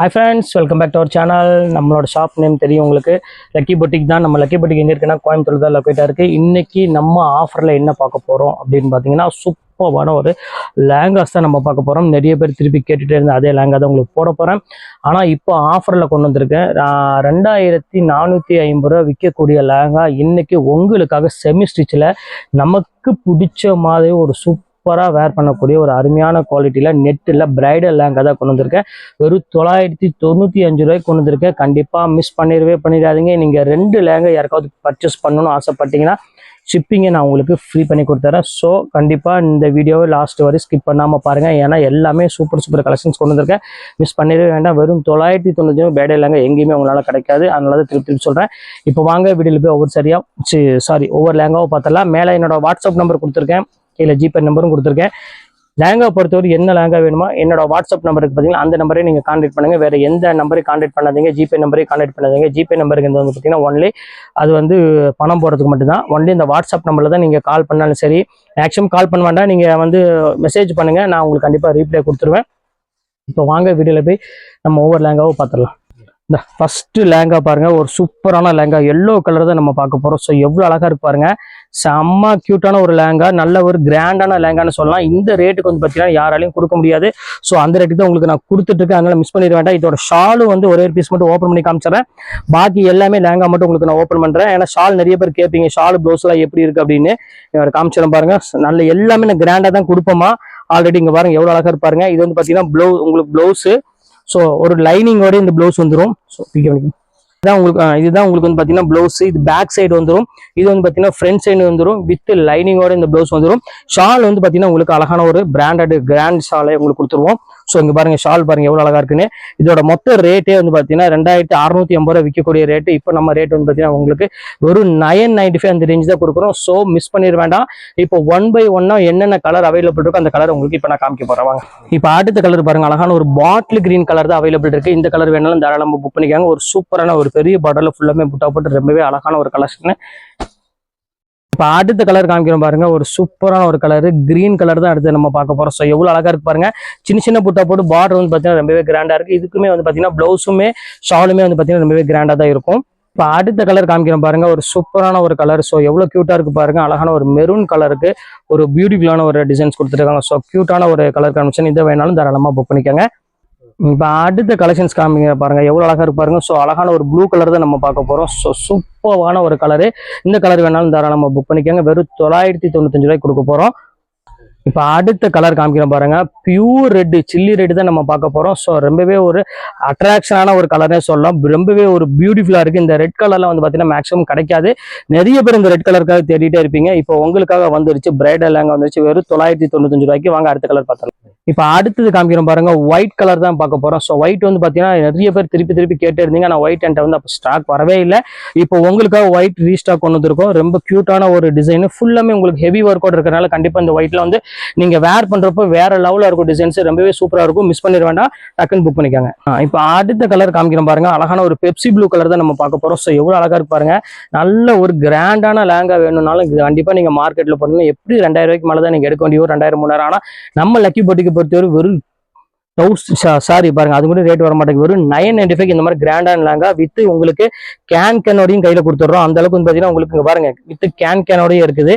Hi friends welcome back to our channel நம்மளோட shop name தெரியும் உங்களுக்கு. லக்கி பொட்டிக் தான். நம்ம லக்கி பொட்டிக் எங்கே இருக்குன்னா கோயம்புத்தூர் தான் லொக்கேட்டாக இருக்குது இன்றைக்கி நம்ம ஆஃபரில் என்ன பார்க்க போகிறோம் அப்படின்னு பார்த்தீங்கன்னா சூப்பரான ஒரு லேங்காஸ் தான் நம்ம பார்க்க போகிறோம் நிறைய பேர் திருப்பி கேட்டுகிட்டே இருந்த அதே லேங்கா தான் உங்களுக்கு போட போகிறேன் ஆனால் இப்போ ஆஃபரில் கொண்டு வந்திருக்கேன். ரெண்டாயிரத்தி நானூற்றி ஐம்பது ரூபா விற்கக்கூடிய லேங்கா இன்றைக்கி உங்களுக்காக செமி ஸ்டிச்சில் நமக்கு பிடிச்ச மாதிரி ஒரு சூப் சூப்பராக வேர் பண்ணக்கூடிய ஒரு அருமையான குவாலிட்டியில் நெட்டில் பிரைடல் லேங்கா தான் கொண்டு வந்திருக்கேன். வெறும் தொள்ளாயிரத்தி தொண்ணூற்றி அஞ்சு ரூபாய்க்கு கொண்டு வந்திருக்கேன். கண்டிப்பாக மிஸ் பண்ணிடவே பண்ணிடாதீங்க. நீங்கள் ரெண்டு லேங்கை யாருக்காவது பர்ச்சேஸ் பண்ணணும்னு ஆசைப்பட்டீங்கன்னா ஷிப்பிங்கை நான் உங்களுக்கு ஃப்ரீ பண்ணி கொடுத்துறேன். ஸோ கண்டிப்பாக இந்த வீடியோவை லாஸ்ட் வரை ஸ்கிப் பண்ணாமல் பாருங்கள் ஏன்னா எல்லாமே சூப்பர் சூப்பர் கலெக்ஷன்ஸ் கொண்டு வந்திருக்கேன். மிஸ் பண்ணிடவே வேண்டாம். வெறும் தொள்ளாயிரத்தி தொண்ணூற்றி பேடே லேங்கா எங்கேயுமே உங்களால் கிடைக்காது. அதனால தான் திருப்பி திருப்பி சொல்கிறேன் இப்போ வாங்க வீடியோவில் போய் ஒவ்வொரு சரியாக சாரி ஒவ்வொரு லேங்காவும் பார்த்தலாம் மேலே என்னோட வாட்ஸ்அப் நம்பர் கொடுத்துருக்கேன். கீழே ஜிபே நம்பரும் கொடுத்துருக்கேன். லேங்கா பொறுத்தவரை என்ன லேங்கா வேணுமோ என்னோட வாட்ஸ்அப் நம்பருக்கு பார்த்தீங்கன்னா அந்த நம்பரே நீங்கள் காண்டக்ட் பண்ணுங்க. வேறு எந்த நம்பரையும் காண்டக்ட் பண்ணாதீங்க ஜிபே நம்பரையும் காண்டக்ட் பண்ணாதீங்க. ஜிபே நம்பருக்கு வந்து பார்த்தீங்கன்னா ஒன்லி அது வந்து பணம் போடுறதுக்கு மட்டும்தான். ஒன்லி இந்த வாட்ஸ்அப் நம்பரில் தான் நீங்கள் கால் பண்ணாலும் சரி மேக்ஸிமம் கால் பண்ண வேண்டாம். நீங்கள் வந்து மெசேஜ் பண்ணுங்கள் நான் உங்களுக்கு கண்டிப்பாக ரீப்ளை கொடுத்துருவேன். இப்போ வாங்க வீடியோவில் போய் நம்ம ஒவ்வொரு லேங்காவும் பார்த்துடலாம். இந்த ஃபஸ்ட்டு லேங்கா பாருங்கள் ஒரு சூப்பரான லேங்கா. எல்லோ கலர் தான் நம்ம பார்க்க போகிறோம் ஸோ எவ்வளோ அழகாக இருக்கு பாருங்க. செம்ம க்யூட்டான ஒரு லேங்கா. நல்ல ஒரு கிராண்டான லேங்கான்னு சொல்லலாம். இந்த ரேட்டுக்கு வந்து பார்த்தீங்கன்னா யாராலையும் கொடுக்க முடியாது. ஸோ அந்த ரேட்டுக்கு தான் உங்களுக்கு நான் கொடுத்துட்ருக்கேன் அதனால் மிஸ் பண்ணிட வேண்டாம். இதோட ஷாலும் வந்து ஒரே பீஸ் மட்டும் ஓப்பன் பண்ணி காமிச்சிடறேன். பாக்கி எல்லாமே லேங்கா மட்டும் உங்களுக்கு நான் ஓப்பன் பண்ணுறேன் ஏன்னா ஷால் நிறைய பேர் கேட்பீங்க ஷால் ப்ளவுஸ்லாம் எப்படி இருக்குது அப்படின்னு. இவர் காமிச்சிடும் பாருங்கள் நல்ல எல்லாமே நான் கிராண்டாக தான் கொடுப்போமா ஆல்ரெடி இங்கே பாருங்கள் எவ்வளோ அழகாக இருப்பாருங்க இது வந்து பார்த்தீங்கன்னா ப்ளவு உங்களுக்கு ப்ளவுஸு ஸோ ஒரு லைனிங்கோட இந்த ப்ளவுஸ் வந்துடும் ஸோ இதுதான் உங்களுக்கு இதுதான் உங்களுக்கு வந்து பார்த்தீங்கன்னா ப்ளவுஸ் இது பேக் சைடு வந்துடும் இது வந்து பார்த்தீங்கன்னா ஃப்ரண்ட் சைடு வந்துடும் வித் லைனிங்கோட இந்த ப்ளவுஸ் வந்துடும் ஷால் வந்து பார்த்தீங்கன்னா உங்களுக்கு அழகான ஒரு பிராண்டட் கிராண்ட் ஷாலை உங்களுக்கு கொடுத்துருவோம். ஸோ இங்கே பாருங்க ஷால் பாருங்க எவ்வளோ அழகா இருக்குன்னு. இதோட மொத்த ரேட்டே வந்து பார்த்தீங்கன்னா ரெண்டாயிரத்தி அறுநூத்தி ஐம்பது ரூபா விற்கக்கூடிய ரேட்டு இப்போ நம்ம ரேட் வந்து பார்த்தீங்கன்னா உங்களுக்கு வெறும் நைன் நைன்டி ஃபைவ் அந்த ரேஞ்ச் தான் கொடுக்குறோம். ஸோ மிஸ் பண்ணிட வேண்டாம். இப்போ ஒன் பை ஒன்னா என்னென்ன கலர் அவைலபிள் இருக்கோ அந்த கலர் உங்களுக்கு இப்போ நான் காமிக்க போறேன். வாங்க. இப்போ அடுத்த கலர் பாருங்க அழகான ஒரு பாட்டில் கிரீன் கலர் தான் அவைலபிள் இருக்கு. இந்த கலர் வேணாலும் தாராளமாக புக் பண்ணிக்காங்க. ஒரு சூப்பரான ஒரு பெரிய பாட்டில் ஃபுல்லாமே புட்டா போட்டு ரொம்பவே அழகான ஒரு கலெக்ஷன் இப்போ அடுத்த கலர் காமிக்கிறோம் பாருங்க. ஒரு சூப்பரான ஒரு கலர் கிரீன் கலர் தான் அடுத்து நம்ம பார்க்க போறோம். ஸோ எவ்வளோ அழகா இருக்கு பாருங்க. சின்ன சின்ன புட்டா போட்டு பார்டர் வந்து பார்த்தீங்கன்னா ரொம்பவே கிராண்டா இருக்கு. இதுக்குமே வந்து பார்த்தீங்கன்னா ப்ளவுஸுமே ஷாலுமே வந்து பார்த்தீங்கன்னா ரொம்பவே கிராண்டா தான் இருக்கும். இப்போ அடுத்த கலர் காமிக்கிறோம் பாருங்க. ஒரு சூப்பரான ஒரு கலர் ஸோ எவ்வளோ க்யூட்டாக இருக்கு பாருங்க. அழகான ஒரு மெரூன் கலருக்கு ஒரு பியூட்டிஃபுல்லான ஒரு டிசைன்ஸ் கொடுத்துருக்காங்க. ஸோ க்யூட்டான ஒரு கலர் காமிஷன் இதை வேணாலும் தாராளமாக புக் பண்ணிக்கோங்க. இப்போ அடுத்த கலெக்ஷன்ஸ் காமிங்க பாருங்க. எவ்வளோ அழகாக இருப்பாருங்க ஸோ அழகான ஒரு ப்ளூ கலர் தான் நம்ம பார்க்க போகிறோம் ஸோ சூப்பரான ஒரு கலரு இந்த கலர் வேணாலும் தாராளமாக புக் பண்ணிக்கோங்க. வெறும் தொள்ளாயிரத்தி தொண்ணூத்தஞ்சு ரூபாய்க்கு கொடுக்க போகிறோம் இப்போ அடுத்த கலர் காமிக்கிறோம் பாருங்க. பியூர் ரெட் சில்லி ரெட் தான் நம்ம பார்க்க போகிறோம் ஸோ ரொம்பவே ஒரு அட்ராக்ஷனான ஒரு கலர்னே சொல்லலாம். ரொம்பவே ஒரு பியூட்டிஃபுல்லாக இருக்குது இந்த ரெட் கலரில் வந்து பார்த்தீங்கன்னா மேக்ஸிமம் கிடைக்காது. நிறைய பேர் இந்த ரெட் கலருக்காக தேடிட்டே இருப்பீங்க. இப்போ உங்களுக்காக வந்துருச்சு. பிரைடல் லேங்க வந்துருச்சு. வெறும் தொள்ளாயிரத்தி தொண்ணூத்தஞ்சு ரூபாய்க்கு வாங்க. அடுத்த கலர் பார்த்துலாம் இப்போ அடுத்தது காமிக்கிறோம் பாருங்க ஒயிட் கலர் தான் பார்க்க போறோம். ஸோ ஒயிட் வந்து பார்த்தீங்கன்னா நிறைய பேர் திருப்பி திருப்பி கேட்டே இருந்தீங்க. ஆனால் ஒயிட் என்கிட்ட வந்து அப்போ ஸ்டாக் வரவே இல்லை. இப்போ உங்களுக்காக ஒயிட் ரீஸ்டாக் கொண்டு வந்திருக்கோம். ரொம்ப க்யூட்டான ஒரு டிசைனு ஃபுல்லாமே உங்களுக்கு ஹெவி ஒர்க் இருக்கிறனால கண்டிப்பாக இந்த ஒயிட்ல வந்து நீங்க வேர் பண்றப்போ வேற லெவலில் இருக்கும் டிசைன்ஸ் ரொம்பவே சூப்பராக இருக்கும். மிஸ் பண்ணிட வேண்டாம். டக்குன்னு புக் பண்ணிக்காங்க. ஆ, இப்போ அடுத்த கலர் காமிக்கிறோம் பாருங்க. அழகான ஒரு பெப்சி ப்ளூ கலர் தான் நம்ம பார்க்க போறோம். ஸோ எவ்வளோ அழகாக இருக்கு பாருங்க. நல்ல ஒரு கிராண்டான லேங்கா வேணும்னாலும் இது நீங்கள் நீங்க மார்க்கெட்ல போனீங்கன்னா எப்படி ரெண்டாயிரம் ரூபாய்க்கு மேலே தான் நீங்க எடுக்க வேண்டிய ஒரு ரெண்டாயிரம் மூணாயிரம். ஆனால் நம்ம லக்கி போட்டிக்கு பொறுத்தவரை வெறும் தௌசண்ட் சாரி பாருங்க அது கூட ரேட் வர மாட்டேங்குது வெறும் நைன் நைன்டி ஃபைவ் இந்த மாதிரி கிராண்டான லேங்கா வித் உங்களுக்கு கேன் கேனோடையும் கையில கொடுத்துட்றோம். அந்த அளவுக்கு வந்து பாத்தீங்கன்னா உங்களுக்கு இங்க பாருங்க வித் கேன் கேனோடய இருக்குது.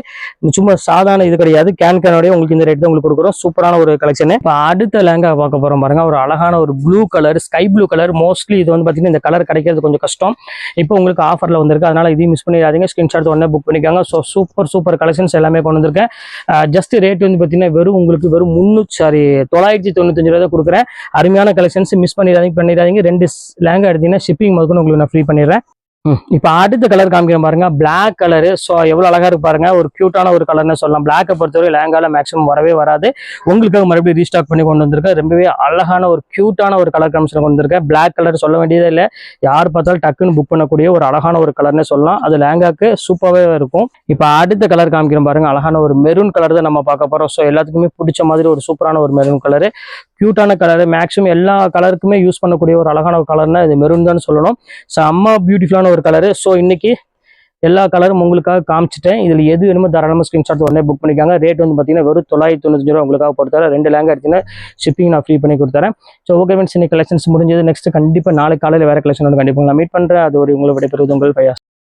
சும்மா சாதாரண இது கிடையாது. கேன் கேனோடய உங்களுக்கு இந்த ரேட் தான் உங்களுக்கு கொடுக்குறோம். சூப்பரான ஒரு கலெக்ஷன் இப்போ அடுத்த லேங்கா பார்க்க போறோம் பாருங்க. ஒரு அழகான ஒரு blue colour sky blue colour mostly இது வந்து பாத்தீங்கன்னா இந்த கலர் கிடைக்கிறது கொஞ்சம் கஷ்டம். இப்போ உங்களுக்கு ஆஃபர்ல வந்திருக்கு. அதனால இதையும் மிஸ் பண்ணிடாதீங்க. ஸ்கிரீன்ஷாட் உடனே புக் பண்ணிக்காங்க. ஸோ சூப்பர் சூப்பர் கலெக்ஷன்ஸ் எல்லாமே கொண்டு வந்திருக்கேன். ஜஸ்ட் ரேட் வந்து பாத்தீங்கன்னா வெறும் உங்களுக்கு வெறும் முந்நூற்றி சாரி தொள்ளாயிரத்தி தொண்ணூத்தஞ்சு ரூபா தான் கொடுக்குறேன் அருமையான கலெக்ஷன்ஸ் மிஸ் பண்ணிடாதீங்க பண்ணிடாதீங்க. ரெண்டு லேங்கா எடுத்தீங்கன்னா ஷிப்பிங் முதல்ல உங்களுக்கு நான் ஃப்ரீ பண்ணிடுறேன். இப்போ அடுத்த கலர் காமிக்கிறேன் பாருங்க. பிளாக் கலரு ஸோ எவ்வளோ அழகா இருக்கு பாருங்க. ஒரு க்யூட்டான ஒரு கலர்னு சொல்லலாம். பிளாக்கை பொறுத்தவரை லேங்கால மேக்ஸிமம் வரவே வராது. உங்களுக்காக மறுபடியும் ரீஸ்டாக் பண்ணி கொண்டு வந்திருக்கேன். ரொம்பவே அழகான ஒரு க்யூட்டான ஒரு கலர் காமிஷன் கொண்டு வந்திருக்கேன் பிளாக் கலர் சொல்ல வேண்டியதே இல்லை. யார் பார்த்தாலும் டக்குன்னு புக் பண்ணக்கூடிய ஒரு அழகான ஒரு கலர்னு சொல்லலாம். அது லேங்காக்கு சூப்பராகவே இருக்கும். இப்போ அடுத்த கலர் காமிக்கிறேன் பாருங்க. அழகான ஒரு மெரூன் கலர் தான் நம்ம பார்க்க போறோம். ஸோ எல்லாத்துக்குமே பிடிச்ச மாதிரி ஒரு சூப்பரான ஒரு மெரூன் கலரு கியூட்டான கலர் மேக்ஸிமம் எல்லா கலருக்குமே யூஸ் பண்ணக்கூடிய ஒரு அழகான ஒரு கலர்னா இது மெரூன் தான் சொல்லணும். அம்மா பியூட்டிஃபுல்லான ஒரு கலரு ஸோ இன்னைக்கு எல்லா கலரும் உங்களுக்காக காமிச்சிட்டேன். இதில் எது வேணுமோ தாராளமாக ஸ்க்ரீன்ஷாட் உடனே புக் பண்ணிக்காங்க. ரேட் வந்து பார்த்தீங்கன்னா வெறும் தொள்ளாயிரத்தி தொண்ணூத்தஞ்சு ரூபா உங்களுக்காக கொடுத்தாரு ரெண்டு லேங்கா எடுத்தீங்கன்னா ஷிப்பிங் நான் ஃப்ரீ பண்ணி கொடுத்துறேன். ஸோ ஓகே ஃப்ரெண்ட்ஸ் இன்னைக்கு கலெக்ஷன்ஸ் முடிஞ்சது. நெக்ஸ்ட் கண்டிப்பாக நாளைக்கு காலையில் வேறு கலெக்ஷன் கண்டிப்பாக நான் மீட் பண்ணுறேன் அது ஒரு உங்களை விடைபெறுவது உங்கள் பையா.